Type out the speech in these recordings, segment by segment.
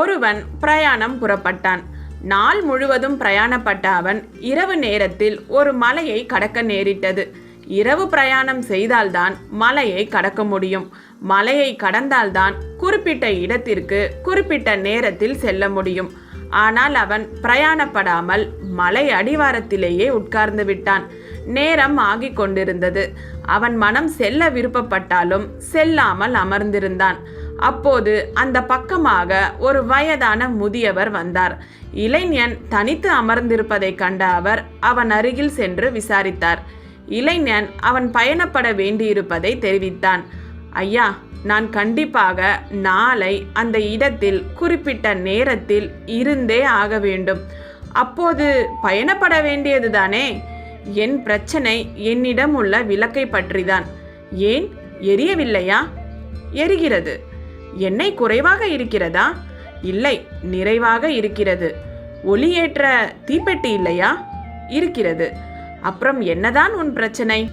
ஒருவன் பிரயாணம் புறப்பட்டான். நாள் முழுவதும் பிரயாணப்பட்ட அவன் இரவு நேரத்தில் ஒரு மலையை கடக்க நேரிட்டது. இரவு பிரயாணம் செய்தால்தான் மலையை கடக்க முடியும். மலையை கடந்தால்தான் குறிப்பிட்ட இடத்திற்கு குறிப்பிட்ட நேரத்தில் செல்ல முடியும். ஆனால் அவன் பிரயாணப்படாமல் மலை அடிவாரத்திலேயே உட்கார்ந்து விட்டான். நேரம் ஆகிக் கொண்டிருந்தது அவன் மனம் செல்ல விருப்பப்பட்டாலும் செல்லாமல் அமர்ந்திருந்தான். அப்போது அந்த பக்கமாக ஒரு வயதான முதியவர் வந்தார். இளைஞன் தனித்து அமர்ந்திருப்பதைக் கண்ட அவர் அவன் அருகில் சென்று விசாரித்தார். இளைஞன் அவன் பயணப்பட வேண்டியிருப்பதை தெரிவித்தான். ஐயா நான் கண்டிப்பாக நாளை அந்த இடத்தில் குறிப்பிட்ட நேரத்தில் இருந்தே ஆக வேண்டும். அப்போது பயணப்பட வேண்டியதுதானே என் பிரச்சனை என்னிடம் உள்ள விளக்கை பற்றிதான். ஏன்? எரியவில்லையா எரிகிறது. எண்ணெய் குறைவாக இருக்கிறதா? இல்லை நிறைவாக இருக்கிறது. ஒளியேற்ற தீப்பெட்டி இல்லையா? இருக்கிறது. அப்புறம் என்னதான் உன் பிரச்சனை?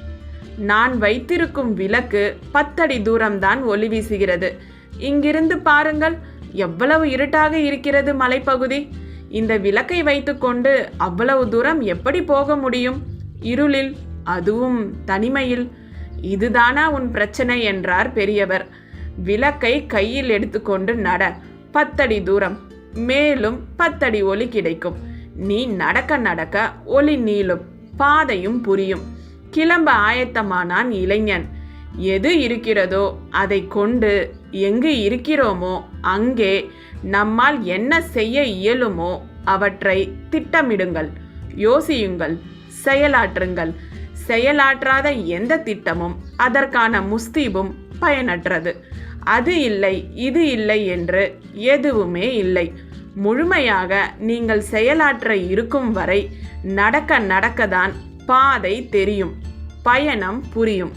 நான் வைத்திருக்கும் விளக்கு பத்தடி தூரம்தான் ஒளி வீசுகிறது. இங்கிருந்து பாருங்கள் எவ்வளவு இருட்டாக இருக்கிறது மலைப்பகுதி? இந்த விளக்கை வைத்துக்கொண்டு அவ்வளவு தூரம் எப்படி போக முடியும்? இருளில் அதுவும் தனிமையில். இதுதானா உன் பிரச்சனை என்றார் பெரியவர். விளக்கை கையில் எடுத்துக்கொண்டு நட. பத்தடி தூரம். மேலும் பத்தடி ஒளி கிடைக்கும். நீ நடக்க நடக்க ஒளி நீளும். பாதையும் புரியும். கிளம்ப ஆயத்தமானான் இளைஞன். எது இருக்கிறதோ அதை கொண்டு எங்கு இருக்கிறோமோ அங்கே நம்மால் என்ன செய்ய இயலுமோ அவற்றை திட்டமிடுங்கள். யோசியுங்கள். செயலாற்றுங்கள். செயலாற்றாத எந்த திட்டமும் அதற்கான முஸ்தீபும் பயனற்றது. அது இல்லை இது இல்லை என்று எதுவுமே இல்லை. முழுமையாக நீங்கள் செயலாற்ற இருக்கும் வரை நடக்க நடக்கதான் பாதை தெரியும் பயணம் புரியும்.